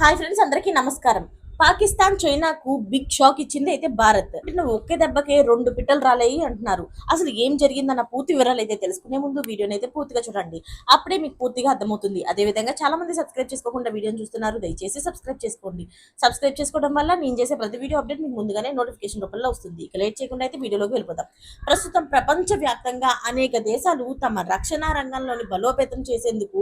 Hi friends అందరికీ నమస్కారం. పాకిస్తాన్ చైనాకు బిగ్ షాక్ ఇచ్చింది అయితే భారత్. నువ్వు ఒకే దెబ్బకే రెండు పిట్టలు రాలేయి అంటున్నారు. అసలు ఏం జరిగిందన్న పూర్తి వివరాలు అయితే తెలుసుకునే ముందు వీడియోని అయితే పూర్తిగా చూడండి. అప్పుడే మీకు పూర్తిగా అర్థమవుతుంది. అదే విధంగా చాలా మంది సబ్స్క్రైబ్ చేసుకోకుండా వీడియోని చూస్తున్నారు. దయచేసి సబ్స్క్రైబ్ చేసుకోండి. సబ్స్క్రైబ్ చేసుకోవడం వల్ల నేను చేసే ప్రతి వీడియో అప్డేట్ మీకు ముందుగానే నోటిఫికేషన్ రూపంలో వస్తుంది. ఇక లేట్ చేయకుండా అయితే వీడియోలోకి వెళ్ళిపోతాం ప్రస్తుతం ప్రపంచ వ్యాప్తంగా అనేక దేశాలు తమ రక్షణ రంగంలోని బలోపేతం చేసేందుకు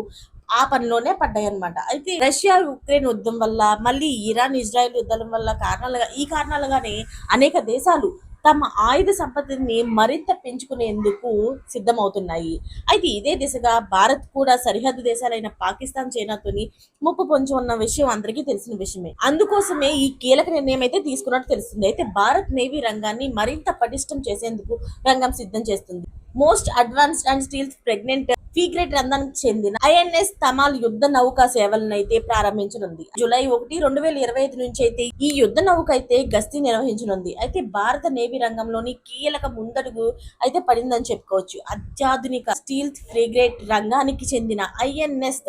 ఆ పనిలోనే పడ్డాయన్నమాట. అయితే రష్యా ఉక్రెయిన్ యుద్ధం వల్ల మళ్ళీ ఇరాన్ ఇజ్రాయెల్ యుద్ధం వల్ల కారణాలుగా ఈ కారణాలుగానే అనేక దేశాలు తమ ఆయుధ సంపత్తిని మరింత పెంచుకునేందుకు సిద్ధమవుతున్నాయి. అయితే ఇదే దిశగా భారత్ కూడా సరిహద్దు దేశాలైన పాకిస్తాన్ చైనాతోని ముప్పు పొంచి ఉన్న విషయం అందరికీ తెలిసిన విషయమే. అందుకోసమే ఈ కీలక నిర్ణయం అయితే తీసుకున్నట్టు తెలుస్తుంది. అయితే భారత్ నేవీ రంగాన్ని మరింత పటిష్టం చేసేందుకు రంగం సిద్ధం చేస్తుంది. Most advanced and steel pregnant frigate రంగానికి చెందిన ఐఎన్ఎస్ తమాల్ యుద్ధ నౌక సేవలను అయితే ప్రారంభించనుంది. జూలై ఒకటి రెండు వేల ఇరవై ఐదు నుంచి అయితే ఈ యుద్ధ నౌక అయితే గస్తీ నిర్వహించనుంది. అయితే భారత నేవీ రంగంలోని కీలక ముందడుగు అయితే పడిందని చెప్పుకోవచ్చు. అత్యాధునిక స్టీల్ ఫ్రిగేట్ రంగానికి చెందిన ఐఎన్ఎస్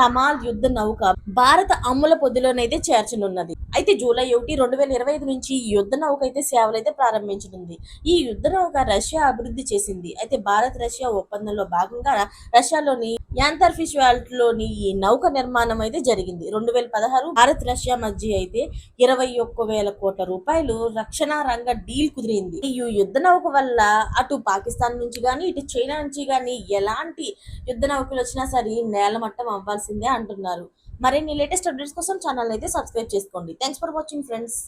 తమాల్ యుద్ధ నౌక భారత అమ్ముల పొద్దులోనైతే చేర్చనున్నది. అయితే జూలై ఒకటి రెండు వేల ఇరవై ఐదు నుంచి ఈ యుద్ధ నౌక అయితే సేవలైతే ప్రారంభించనుంది. ఈ యుద్ధ నౌక రష్యా అభివృద్ధి చేసింది. అయితే భారత్ రష్యా ఒప్పందంలో భాగంగా రష్యాలోని యాంతర్ఫిష్లోని ఈ నౌక నిర్మాణం అయితే జరిగింది. రెండు వేల పదహారు భారత్ రష్యా మధ్య అయితే ఇరవై ఒక్క వేల కోట్ల రూపాయలు రక్షణ రంగ డీల్ కుదిరింది. ఈ యుద్ధ నౌక వల్ల అటు పాకిస్తాన్ నుంచి గాని ఇటు చైనా నుంచి గాని ఎలాంటి యుద్ధ నౌకలు వచ్చినా సరే నేలమట్టం అవ్వాల్సిందే అంటున్నారు. మరిన్ని లేటెస్ట్ అప్డేట్స్ కోసం ఛానల్ అయితే సబ్స్క్రైబ్ చేసుకోండి. Thanks for watching friends